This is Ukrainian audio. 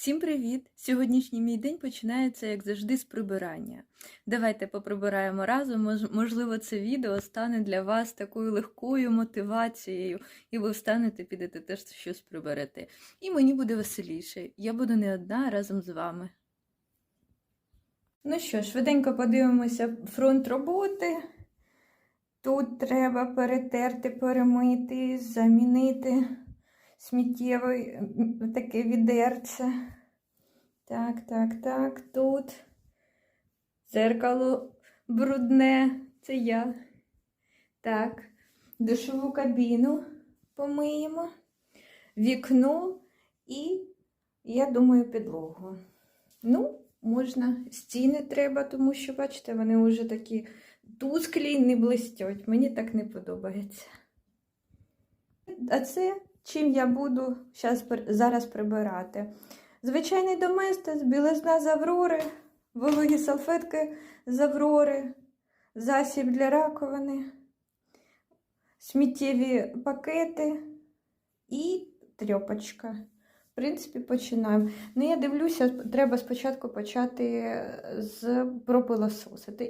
Всім привіт! Сьогоднішній мій день починається, як завжди, з прибирання. Давайте поприбираємо разом. Можливо, це відео стане для вас такою легкою мотивацією, і ви встанете, підете теж щось приберете. І мені буде веселіше. Я буду не одна разом з вами. Ну що, швиденько подивимося фронт роботи. Тут треба перетерти, перемити, замінити сміттєве м, таке відерце. Так, так, так, тут дзеркало брудне, це я. Так, душову кабіну помиємо, вікно і, я думаю, підлогу. Ну, можна, стіни треба, тому що, бачите, вони вже такі тусклі не блистять. Мені так не подобається. А це чим я буду зараз прибирати. Звичайний доместос, білизна з Аврори, вологі салфетки з Аврори, засіб для раковини, сміттєві пакети і трьопочка. В принципі, починаємо. Ну, я дивлюся, треба спочатку почати з пропилососити.